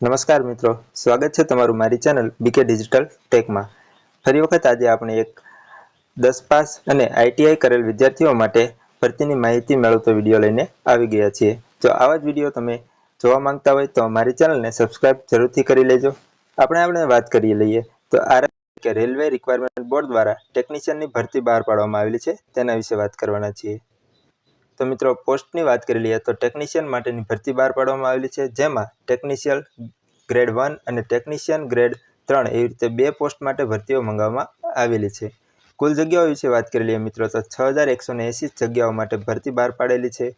નમસ્કાર મિત્રો, સ્વાગત છે તમારું મારી ચેનલ બીકે ડિજિટલ ટેકમાં ફરી વખત આજે આપણે એક દસ પાસ અને આઈટીઆઈ કરેલ વિદ્યાર્થીઓ માટે ભરતીની માહિતી મેળવતો વીડિયો લઈને આવી ગયા છીએ. જો આવા જ વીડિયો તમે જોવા માંગતા હોય તો મારી ચેનલને સબસ્ક્રાઇબ જરૂરથી કરી લેજો. આપણે આપણે વાત કરી લઈએ, તો આ કે રેલવે રિક્વાયરમેન્ટ બોર્ડ દ્વારા ટેકનિશિયનની ભરતી બહાર પાડવામાં આવેલી છે, તેના વિશે વાત કરવાના છીએ. તો મિત્રો, પોસ્ટની વાત કરી લઈએ તો ટેકનિશિયન માટેની ભરતી બહાર પાડવામાં આવેલી છે, જેમાં ટેકનિશિયલ ગ્રેડ વન અને ટેકનિશિયન ગ્રેડ ત્રણ એવી રીતે બે પોસ્ટ માટે ભરતીઓ મંગાવવામાં આવેલી છે. કુલ જગ્યાઓ વિશે વાત કરી લઈએ મિત્રો, તો છ હજાર એકસો એંસી જગ્યાઓ માટે ભરતી બહાર પાડેલી છે.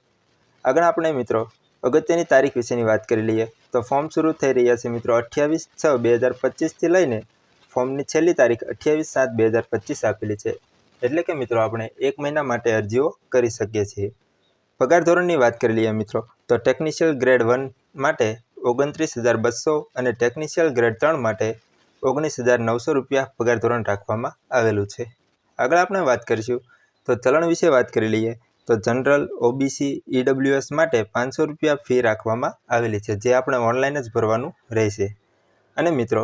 આગળ આપણે મિત્રો, અગત્યની તારીખ વિશેની વાત કરી લઈએ તો ફોર્મ શરૂ થઈ રહ્યા છે મિત્રો અઠ્યાવીસ છ બે હજાર પચીસથી લઈને ફોર્મની છેલ્લી તારીખ અઠ્યાવીસ સાત બે હજાર પચીસ આપેલી છે. એટલે કે મિત્રો, આપણે એક મહિના માટે અરજીઓ કરી શકીએ છીએ. પગાર ધોરણની વાત કરી લઈએ મિત્રો, તો ટેકનિશિયલ ગ્રેડ વન માટે ઓગણત્રીસ હજાર બસો અને ટેકનિશિયલ ગ્રેડ ત્રણ માટે ઓગણીસ હજાર નવસો રૂપિયા પગાર ધોરણ રાખવામાં આવેલું છે. આગળ આપણે વાત કરીશું, તો ચલણ વિશે વાત કરી લઈએ, તો જનરલ ઓબીસી ઈડબ્લ્યુએસ માટે પાંચસો રૂપિયા ફી રાખવામાં આવેલી છે, જે આપણે ઓનલાઈન જ ભરવાનું રહેશે. અને મિત્રો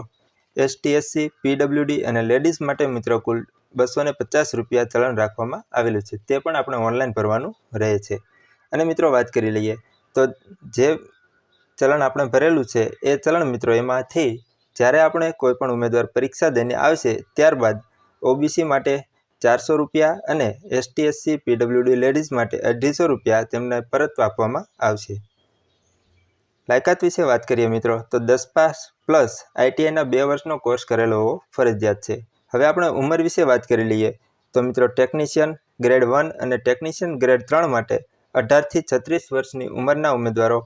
એસટીએસસી પીડબ્લ્યુડી અને લેડીઝ માટે મિત્રો કુલ બસો પચાસ રૂપિયા ચલણ રાખવામાં આવેલું છે, તે પણ આપણે ઓનલાઈન ભરવાનું રહે છે. અને મિત્રો વાત કરી લઈએ, તો જે ચલણ આપણે ભરેલું છે, એ ચલણ મિત્રો એમાંથી જ્યારે આપણે કોઈપણ ઉમેદવાર પરીક્ષા દઈને આવશે, ત્યારબાદ ઓબીસી માટે ચારસો રૂપિયા અને એસટી એસસી પીડબ્લ્યુડી લેડીઝ માટે અઢીસો રૂપિયા તેમને પરત આપવામાં આવશે. લાયકાત વિશે વાત કરીએ મિત્રો, તો દસ પાસ પ્લસ આઈટીઆઈના બે વર્ષનો કોર્સ કરેલો હોવો ફરજિયાત છે. હવે આપણે ઉંમર વિશે વાત કરી લઈએ, તો મિત્રો ટેકનિશિયન ગ્રેડ વન અને ટેકનિશિયન ગ્રેડ ત્રણ માટે અઢારથી છત્રીસ વર્ષની ઉંમરના ઉમેદવારો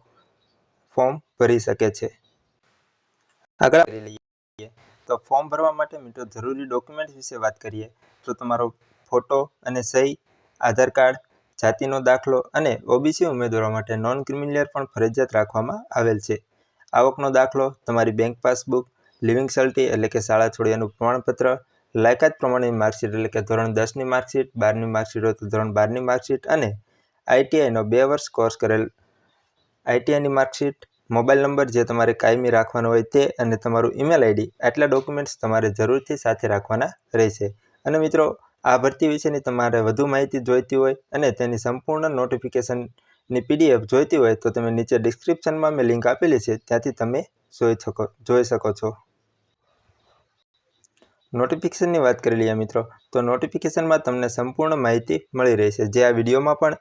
ફોર્મ ભરી શકે છે. આગળ લઈએ. તો ફોર્મ ભરવા માટે મિત્રો જરૂરી ડોક્યુમેન્ટ વિશે વાત કરીએ. તો તમારો ફોટો અને સહી, આધાર કાર્ડ, જાતિનો દાખલો અને ઓબીસી ઉમેદવારો માટે નોન ક્રિમિનલ પણ ફરજિયાત રાખવામાં આવેલ છે. આવકનો દાખલો, તમારી બેંક પાસબુક લિવિંગ સર્ટી એટલે કે શાળા છોડ્યાનું પ્રમાણપત્ર, લાયકાત પ્રમાણેની માર્કશીટ એટલે કે ધોરણ દસની માર્કશીટ બારની માર્કશીટ હોય તો ધોરણ બારની માર્કશીટ અને આઈટીઆઈનો બે વર્ષ કોર્સ કરેલ. આઈટીઆઈની માર્કશીટ મોબાઈલ નંબર જે તમારે કાયમી રાખવાનો હોય તે અને તમારું ઈમેલ આઈડી આટલા ડોક્યુમેન્ટ્સ તમારે જરૂરથી સાથે રાખવાના રહેશે. અને મિત્રો, આ ભરતી વિશેની તમારે વધુ માહિતી જોઈતી હોય અને તેની સંપૂર્ણ નોટિફિકેશનની પીડીએફ જોઈતી હોય તો તમે નીચે ડિસ્ક્રિપ્શનમાં મેં લિંક આપેલી છે, ત્યાંથી તમે જોઈ શકો જોઈ શકો છો. નોટિફિકેશનની વાત કરી લઈએ મિત્રો, તો નોટિફિકેશનમાં તમને સંપૂર્ણ માહિતી મળી રહેશે. જે આ વિડીયોમાં પણ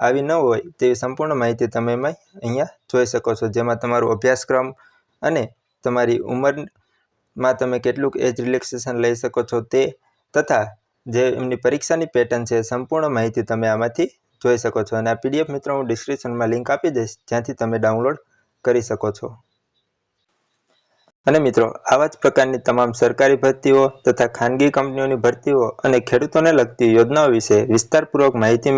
આવી ન હોય તેવી સંપૂર્ણ માહિતી તમે અહીંયા જોઈ શકો છો. જેમાં તમારો અભ્યાસક્રમ અને તમારી ઉંમરમાં તમે કેટલુંક એજ રિલેક્સેશન લઈ શકો છો તે તથા જે એમની પરીક્ષાની પેટર્ન છે સંપૂર્ણ માહિતી તમે આમાંથી જોઈ શકો છો. અને આ પીડીએફ મિત્રો હું ડિસ્ક્રિપ્શનમાં લિંક આપી દઈશ, જ્યાંથી તમે ડાઉનલોડ કરી શકો છો. અને મિત્રો, આવા જ પ્રકારની તમામ સરકારી ભરતીઓ તથા ખાનગી કંપનીઓની ભરતીઓ અને ખેડૂતોને લગતી યોજનાઓ વિશે વિસ્તારપૂર્વક માહિતી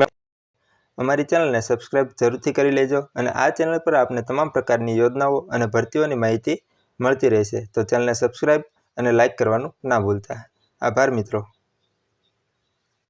અમારી ચેનલને સબસ્ક્રાઇબ જરૂરથી કરી લેજો અને આ ચેનલ પર આપને તમામ પ્રકારની યોજનાઓ અને ભરતીઓની માહિતી મળતી રહેશે. તો ચેનલને સબસ્ક્રાઇબ અને લાઇક કરવાનું ના ભૂલતા. આભાર મિત્રો.